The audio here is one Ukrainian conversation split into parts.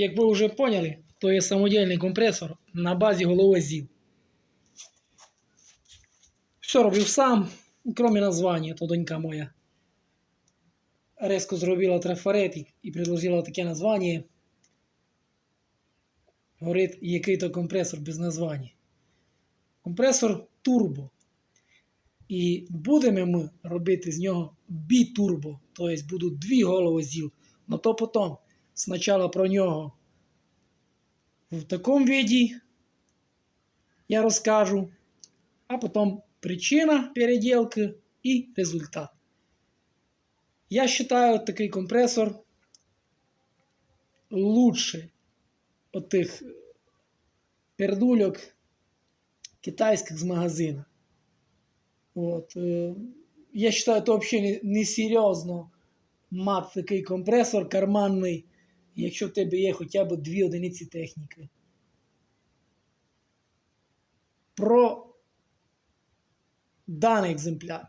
як ви вже поняли, то є самодільний компресор на базі голови ЗІЛ. Все робив сам, крім названня, то донька моя. Резко зробила трафарет і- предложила таке названня. Говорить, який то компресор без названня. Компресор турбо. І будемо ми робити з нього бітурбо, тобто будуть дві голови ЗІЛ. Но то потім. Спочатку про нього в такому віді я розкажу, а потім причина переделки і результат. Я вважаю такий компресор лучше от тих пердульок китайських з магазину. От, е, я це взагалі несерйозно мати такий компресор карманний, якщо в тебе є хоча б дві одиниці техніки. Про даний екземпляр.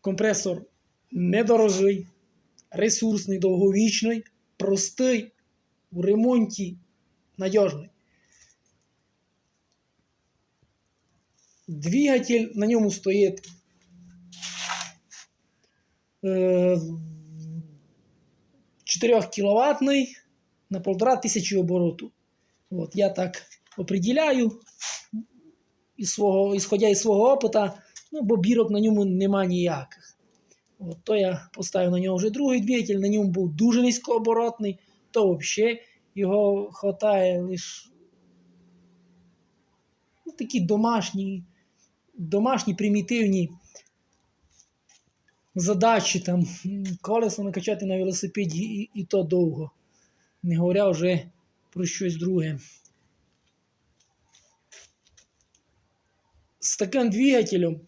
Компресор недорогий, ресурсний, довговічний, простий, у ремонті надіжний. Двигатель на ньому стоїть е, 4 кіловатний на 1500 обороту. От, я так определяю, із свого, ісходя із свого опита, ну, бо бірок на ньому нема ніяких. От, то я поставив на нього вже другий двигатель, на ньому був дуже низькооборотний, то взагалі його хватає лише ну, такі домашні, домашні примітивні задачі, там, колесо накачати на велосипеді і, і то довго. Не говоря вже про щось друге. З таким двигателем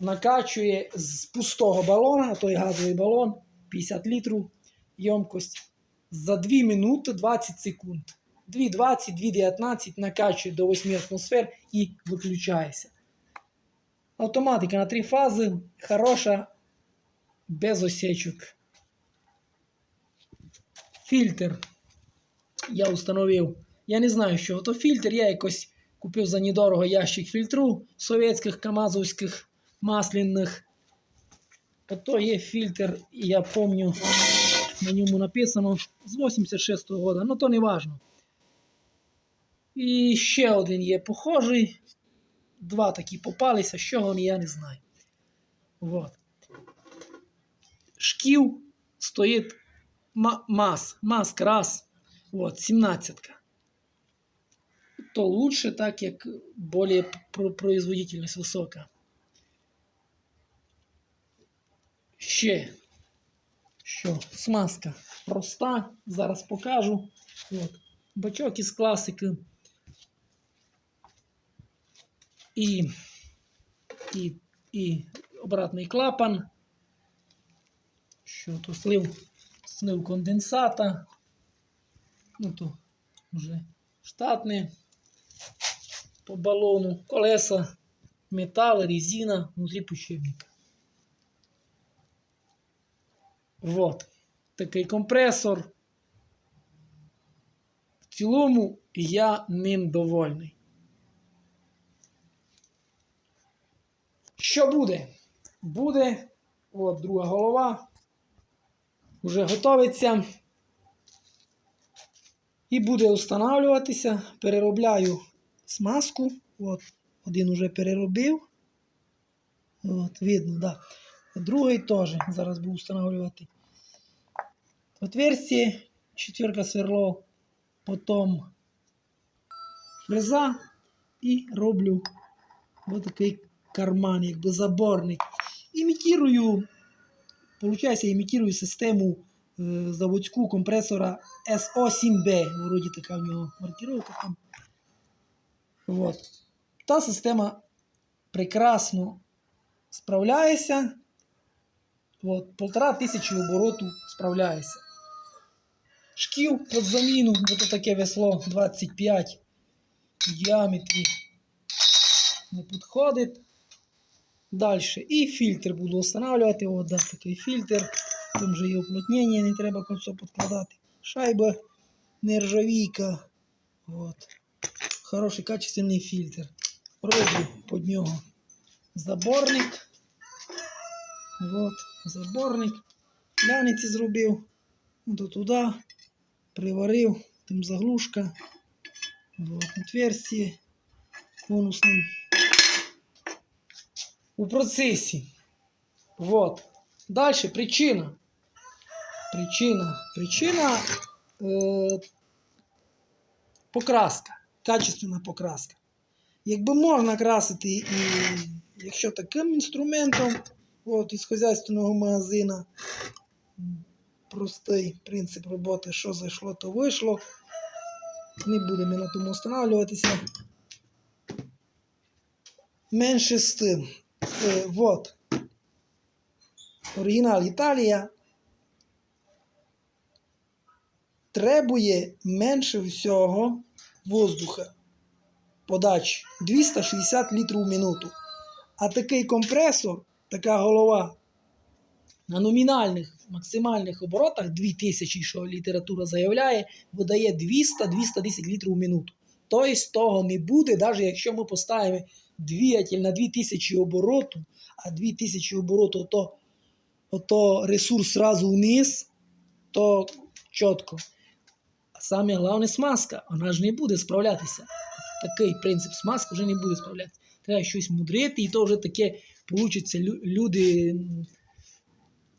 накачує з пустого балона, той газовий балон 50 літрів ємкость за 2 минути 20 секунд. 2,20, 2,19 накачує до 8 атмосфер і виключається. Автоматика на три фази хороша, без осечок. Фільтр я установив. Я не знаю, що то фільтр. Я якось купив за недорого ящик фільтру совєтських, камазовських, масляних. Ото є фільтр, я пам'ятаю, на ньому написано з 86-го року, ну то не важно. І ще один є похожий. Два такі попалися, що вони, я не знаю. Вот. Шків стоїть мас, мас раз, вот, 17 То лучше, так як более про- производительність висока. Ще, що, смазка проста, зараз покажу. От. Бачок із класики. І, і, і обратний клапан. Що то слив, слив конденсата. Ну то вже штатне по балону, колеса, метал, резина внутрі пущебника. Вот. Такий компресор. В цілому я ним довольний. Що буде? Буде от друга голова. Вже готовиться. І буде встановлюватися. Переробляю смазку. От, один уже переробив. От, видно, да. Другий теж зараз буду встановлювати. Отверстие, четверка сверло, потім фреза і роблю ось такий карман, якби заборник. Імітірую, получається, імітірую систему е, заводську компресора SO7B. Вроді така в нього маркировка там. Вот. Та система прекрасно справляється. От, полтора тисячі обороту справляється. Шків під заміну, бо таке весло 25 в діаметрі не підходить. Далі. І фільтр буду встановлювати. От, да, такий фільтр. Там же є уплотнення, не треба кольцо підкладати. Шайба нержавійка. От. Хороший качественний фільтр. Роблю під нього заборник. От, заборник. Ляниці зробив. До туди. Приварив. Там заглушка. Вот отверстие конусним. У процесі. Вот. Дальше причина. Причина. Причина е, покраска. Качественна покраска. Якби можна красити, і якщо таким інструментом, от із хазяйственного магазина, простий принцип роботи, що зайшло, то вийшло. Не будемо на тому встановлюватися. Менше з тим. Е, вот. Оригінал Італія требує менше всього воздуха подачі 260 літрів в минуту. А такий компресор, така голова на номінальних максимальних оборотах 2000, що література заявляє, видає 200-210 літрів в минуту. Тобто того не буде, навіть якщо ми поставимо двигатель на 2000 обороту, а 2000 обороту то, то ресурс сразу вниз, то чітко. А саме головне смазка, вона ж не буде справлятися. Такий принцип смазки вже не буде справлятися. Треба щось мудрити, і то вже таке получиться. Люди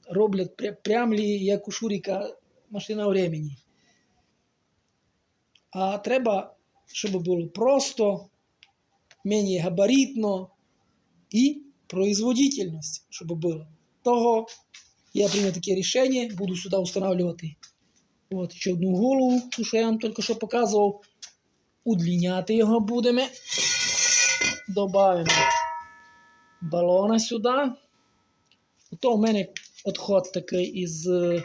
роблять пря- прям лі, як у Шуріка машина времени. А треба, щоб було просто, менее габаритно і производительність, щоб було. Того я прийняв таке рішення, буду сюди встановлювати от, ще одну голову, ту, що я вам тільки що показував. Удліняти його будемо. Добавимо балона сюди. То в мене відход такий із е,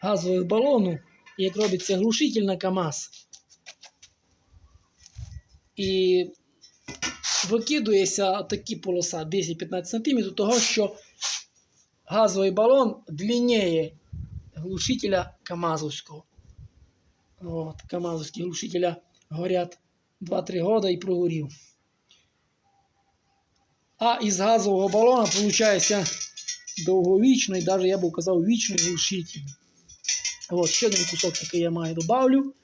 газових балону, як робиться глушитель на КАМАЗ. І викидується такі полоса 10-15 см, того що газовий балон длиннее глушителя КАМАЗовського. От, КАМАЗовські глушителя горять 2-3 года і прогорів. А із газового балона виходить довговічний, навіть я б казав, вічний глушитель. От, ще один кусок такий я маю добавлю.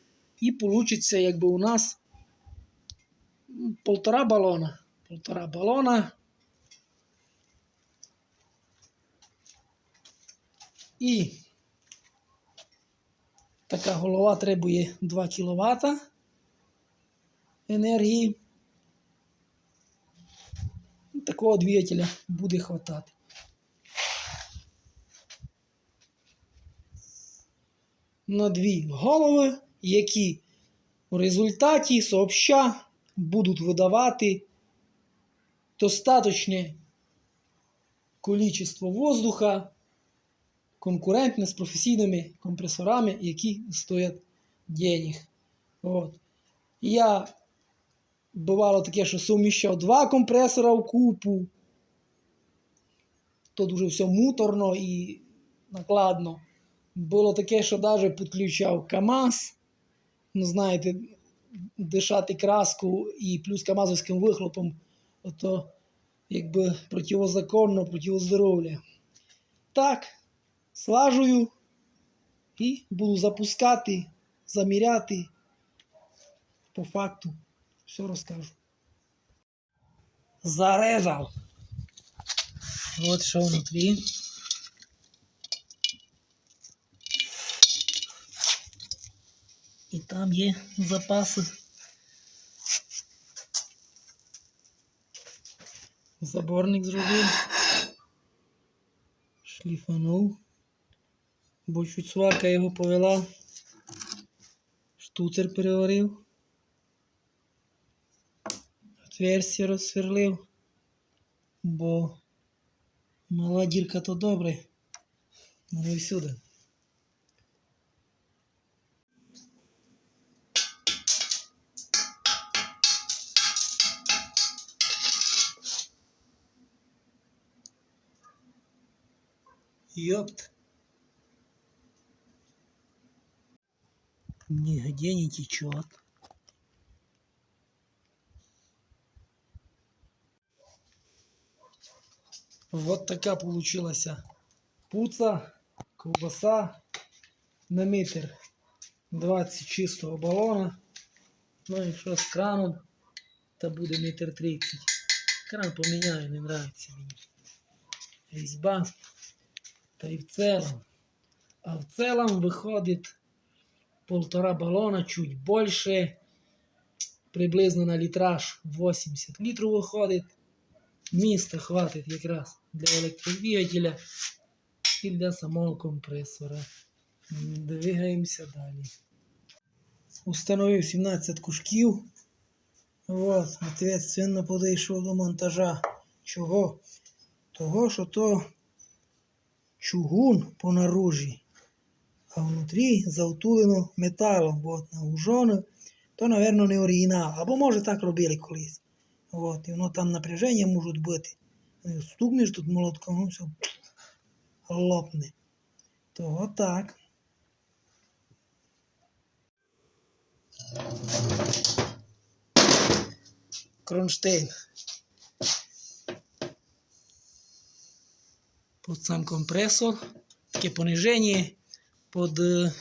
І вийде, якби у нас полтора балона. Полтора балона. І така голова требує 2 кВт енергії. Такого двигателя буде хватати. На дві голови, які в результаті сообща будуть видавати достаточне количество воздуха конкурентне з професійними компресорами, які стоять денег. От. Я бувало таке, що суміщав два компресора в купу. То дуже все муторно і накладно. Було таке, що навіть підключав КАМАЗ. Ну, знаєте, дишати краску і плюс КАМАЗовським вихлопом, то якби противозаконно, противоздоров'я. Так, слажую і буду запускати, заміряти. По факту все розкажу. Зарезав. От що внутрі. Там є запаси. Заборник зробив. Шліфанув. Бо чуть сварка його повела. Штуцер переварив. Отверстие розсверлив. Бо мала дірка то добре. Але всюди. ёпт. Нигде не течет. Вот такая получилась пуца, колбаса на метр 20 чистого баллона. Ну якщо з краном, то будет метр 30. Кран поменяю, не нравится мне. Різьба. Та і в цілому. А в целом выходит полтора баллона, чуть больше, приблизно на литраж 80 литров выходит. Міста хватить якраз для електродвигателя і для самого компресора. Двигаємося далі. Установив 17 кушків. Вот, ответственно подійшов до монтажа. Чого? Того, що то чугун по наружі, а внутрі завтулено металом, бо нагружено, то, напевно, не оригінал. Або може так робили колись. От, і воно там напряження можуть бути. Е, Стукнеш тут молотком, ну все лопне. То отак. Кронштейн. Под сам компресор. Таке пониження. Под е,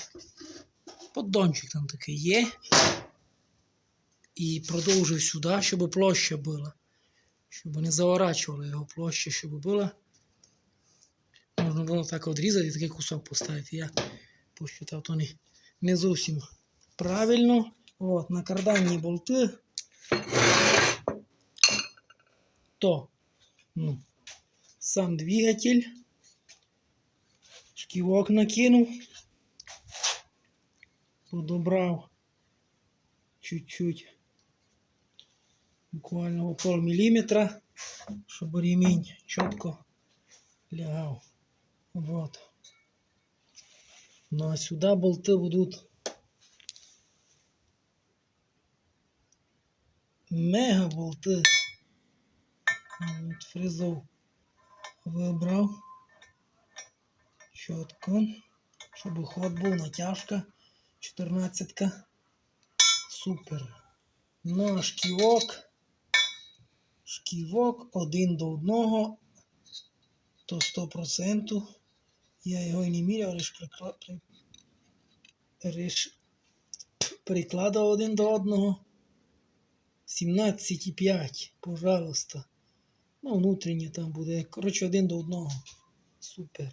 поддончик там такий є. І продовжив сюди, щоб площа була. Щоб не заворачували його площа, щоб була. Можна було так відрізати і такий кусок поставити. Я посчитав, то не, не зовсім правильно. От, на карданні болти. То ну, сам двигатель. Шківок накинув. Подобрав чуть-чуть. Буквально у пол міліметра, щоб ремінь чітко лягав. Вот. Ну а сюда болты будут мега болти. От фрезов Вибрав. Чітко. Щоб ход був натяжка. 14. Супер. Ну, а шківок. Шківок один до одного. То 100%. Я його і не міряв, лише прикла... при... прикладав один до одного. 17,5, пожалуйста. Ну, внутрішнє там буде. Коротше, один до одного. Супер.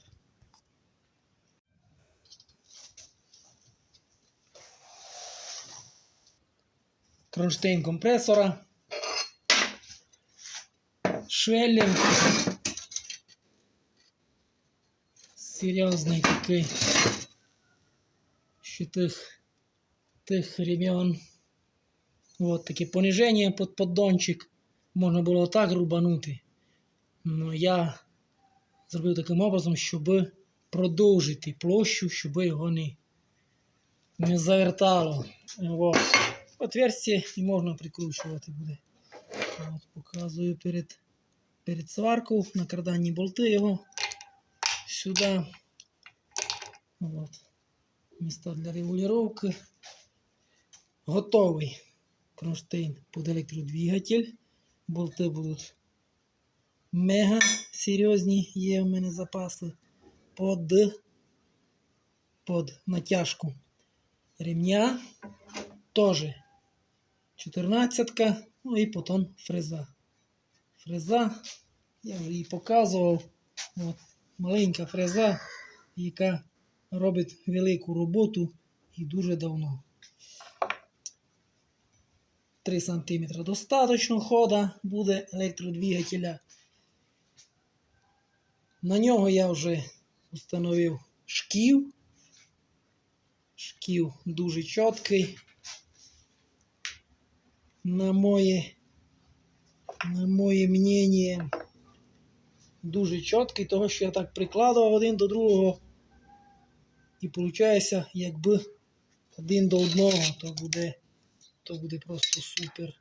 Кронштейн компресора. Швеллер. Серйозний такий. Ще тих, тих рем'ян. Вот таке пониження під поддончик. Можна було так рубанути. Но я зробив таким образом, щоб продовжити площу, щоб його не, не завертало. Вот. Отверстие і можна прикручувати буде. От, показую перед, перед сваркою на карданні болти його сюди. От. Місто для регулювання. Готовий кронштейн під електродвигатель. Болти будуть мега серйозні. Є в мене запаси под, под натяжку ремня. Тоже 14 ну і потім фреза. Фреза, я вже її показував. От, маленька фреза, яка робить велику роботу і дуже давно. 3 см достатньо хода буде електродвигателя. На нього я вже встановив шків. Шків дуже чіткий. На моє, на моє мнение, дуже чіткий, того що я так прикладував один до другого. І виходить, якби один до одного, то буде, то буде просто супер.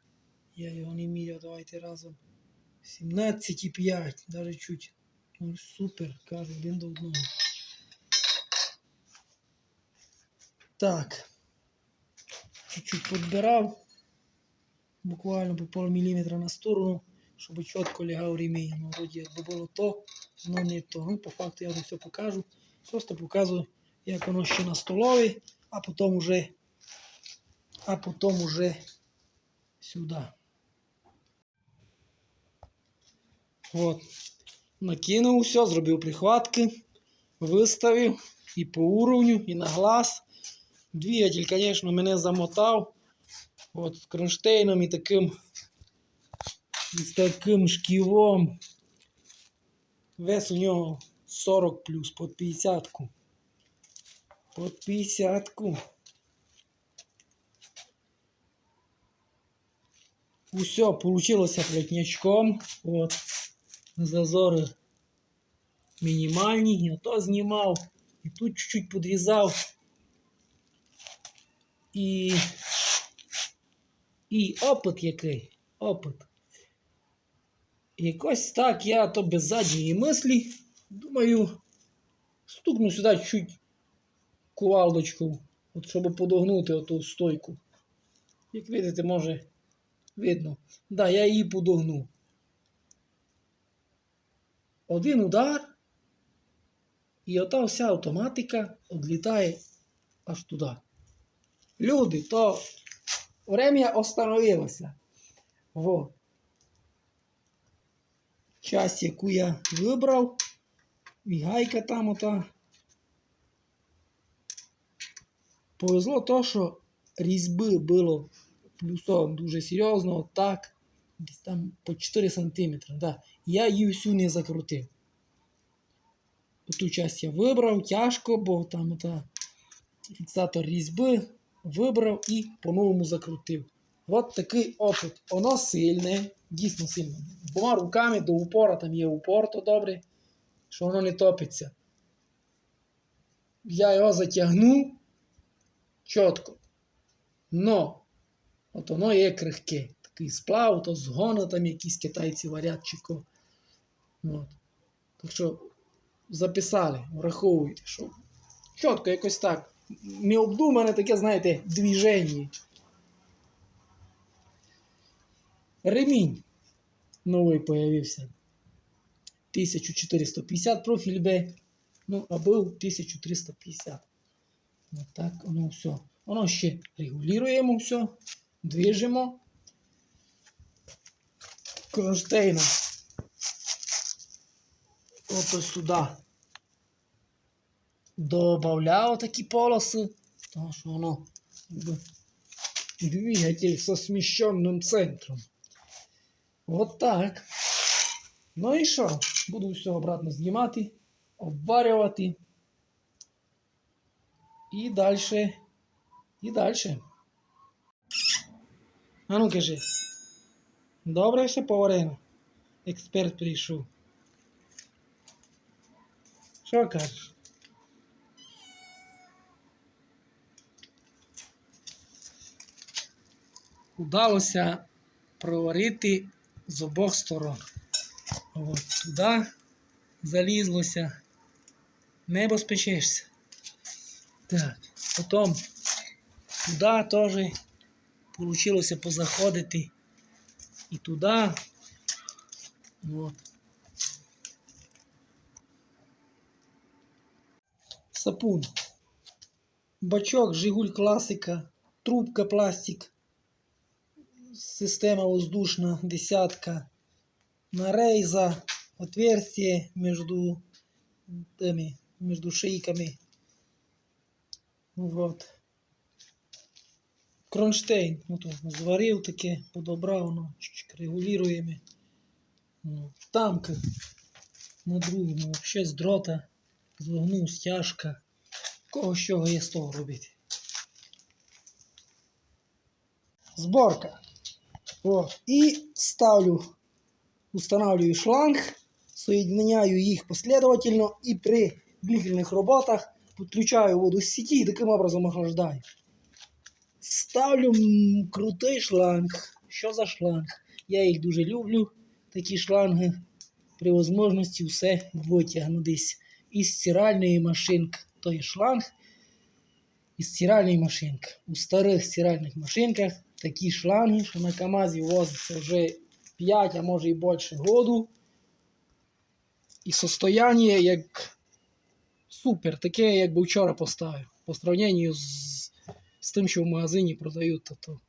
Я його не міряв, давайте разом. 17,5, навіть чуть. Ну, супер, кажу, один до одного. Так. чуть-чуть підбирав, буквально по пол міліметра на сторону, щоб чітко лягав ремінь. Ну, вроді якби було то, але не то. Ну, по факту я вам все покажу. Просто показую, як воно ще на столові, а потім уже, а потім уже сюди. От. Накинув все, зробив прихватки, виставив і по уровню, і на глаз. Двигатель, звісно, мене замотав. От з кронштейном і таким, і з таким шківом. Вес у нього 40 плюс, під 50. -ку. Під 50. Усе получилося плотнячком. От. Зазори мінімальні. І ото знімав. І тут чуть-чуть подрізав. І. І опит який. Опит. Якось так я то без задньої мислі. Думаю, стукну сюди чуть кувалдочку, от щоб подогнути оту стойку. Як видите, може видно. Да, я її подогнув. Один удар, і ота вся автоматика відлітає аж туди. Люди, то время остановилося. Во. Часть, яку я вибрав, і гайка там ота. Повезло то, що різьби було плюсом дуже серйозно, так, десь там по 4 см. Да. Я її всю не закрутив. Ту часть я вибрав, тяжко, бо там ота фіксатор різьби вибрав і по-новому закрутив. От такий опит. Воно сильне, дійсно сильне. Двома руками до упора, там є упор, то добре, що воно не топиться. Я його затягну чітко. Но, от воно є крихке. Такий сплав, то згони там якісь китайці варять чи ко. От. Так що записали, враховуйте, що чітко якось так. Необдумане таке, знаєте, движення. Ремінь новий появився. 1450 профіль Б. Ну, а був 1350. Вот так воно все. Воно ще регулюємо все, движемо кронштейном. Ото сюди. Добавляв такі полоси, тому що воно двигатель со сміщенним центром. Вот так. Ну і що? Буду все обратно знімати, обварювати. І далі. І далі. А ну кажи. Добре все поварено. Експерт прийшов. Що кажеш? Удалося проварити з обох сторон. От туди залізлося. Небо спечешся. Так, потім туди теж вийшло позаходити. І туди. От. Сапун. Бачок, Жигуль класика, трубка пластик, система воздушна, десятка, нарейза, отверстие между, теми, между шийками. Вот. Кронштейн, ну то зварив таке, подобрав, ну, регулюємо. Ну, тамка на другому, взагалі з дрота, зогнув стяжка. Кого з чого є з того робити. Зборка. О, і ставлю, устанавливаю шланг, соединяю їх последовательно і при длительних роботах підключаю воду з сеті і таким образом охлаждаю. Ставлю крутий шланг. Що за шланг? Я їх дуже люблю, такі шланги. При можливості все витягну десь із стиральної машинки той шланг. із стиральної машинки. У старих стиральних машинках такі шланги, що на КАМАЗі возиться вже 5, а може і більше году. І состояння як супер, таке, як би вчора поставив. По сравненню з, з тим, що в магазині продають, то то.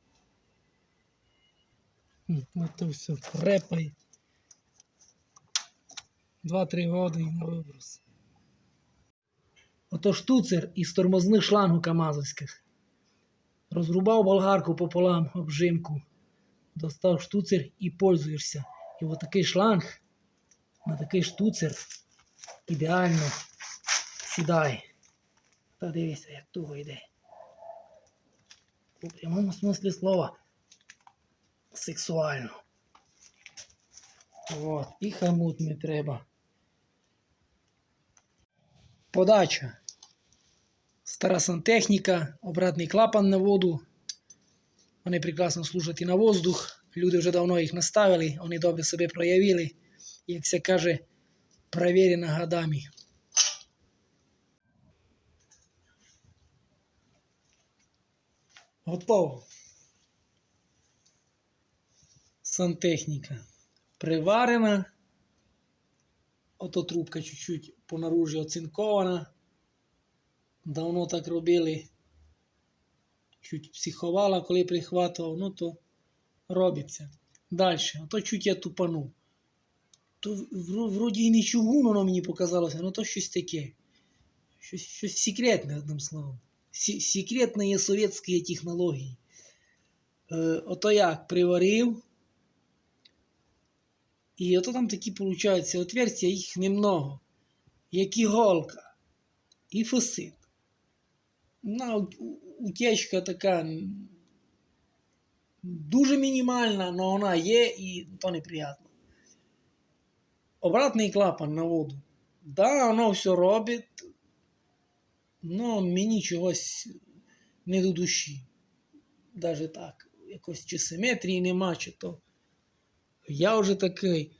То все репає. Два-три роки і на виброс. Ото штуцер із тормозних шлангу камазовських. Розрубав болгарку пополам обжимку, достав штуцер і пользуєшся. І от такий шланг на такий штуцер ідеально сідає. Та дивися, як туго йде. У прямому смислі слова. Сексуально. От, і хамут не треба. Подача. Стара сантехніка, обратний клапан на воду. Вони прекрасно служать і на воздух. Люди вже давно їх наставили, вони добре себе проявили. Як це каже, перевірено годами. Готово. Сантехніка приварена. Ото трубка чуть-чуть по наружі оцинкована. Давно так робили. Чуть психувала, коли прихватував, ну то робиться. Далі, ото чуть я тупанув. То вроді і не чугун, воно мені показалося, ну то щось таке. Щось, щось секретне, одним словом. Секретні совєтські технології. Е, ото як приварив. І ото там такі, виходить, отверстия, їх немного. Як іголка. І фосит. На у- утечка така дуже мінімальна, але вона є і то неприємно. Обратний клапан на воду. Да, воно все робить, але мені чогось не до душі. Даже так. Якось чи симетрії нема, чи то. Я вже такий.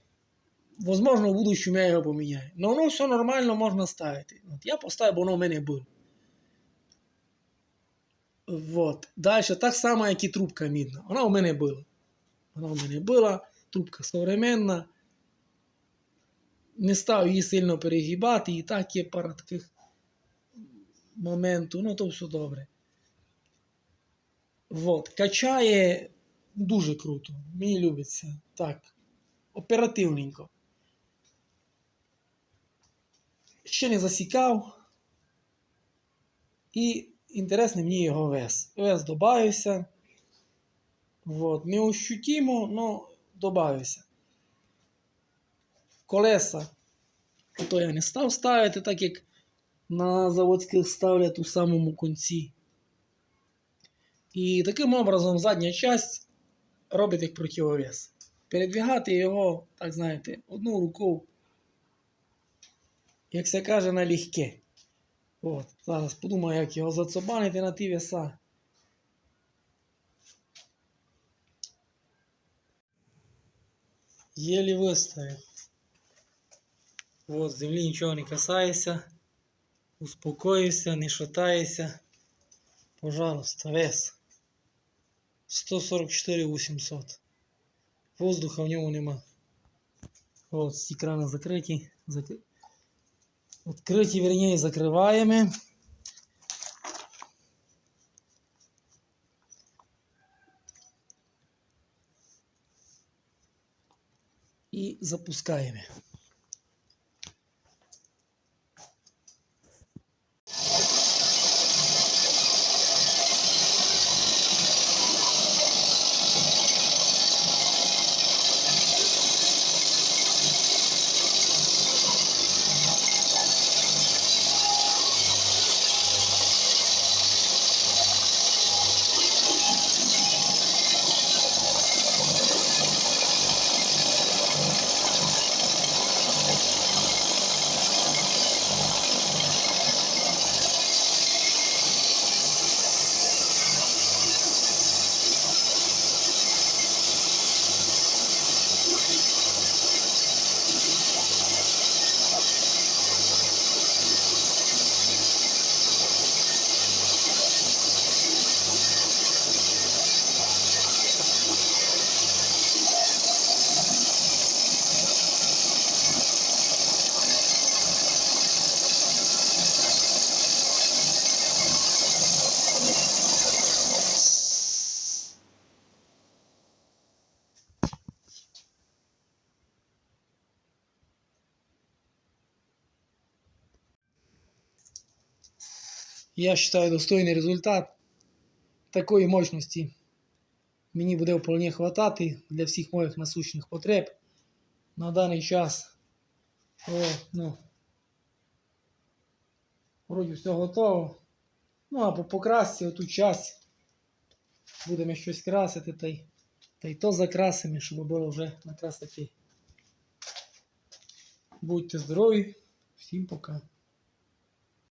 Возможно, в будущем я його поміняю. Но воно все нормально можна ставити. От я поставив, бо воно в мене було. Вот. Далі так само, як і трубка мідна. Вона у мене була. Вона у мене була, трубка современна. Не став її сильно перегибати, і так є пара таких моментів. Ну, то все добре. Вот. Качає дуже круто. Мені любиться. Так. Оперативненько. Ще не засікав. І інтересний мені його вес. Вес добавився. Вот. Не ощутимо, но добавився. Колеса. То я не став ставити, так як на заводських ставлять у самому кінці. І таким образом задня часть робить як противовес. Передвігати його, так знаєте, одну рукою, як се каже, налегке. От, зараз подумаю, як його зацобанити на ті веса. Єлі виставив. От, землі нічого не касається. Успокоївся, не шатається. Пожалуйста, вес. 144 800. Воздуха в ньому нема. От, ці крани закриті. Закри... Відкриті, верніше, закриваємо. І запускаємо. Я вважаю достойний результат такої мощності. Мені буде вполне хватати для всіх моїх насущних потреб. На даний час о, ну, вроді все готово. Ну, а по покрасці оту час будемо щось красити, та й, та й то закрасимо, щоб було вже на красоті. Будьте здорові, всім пока.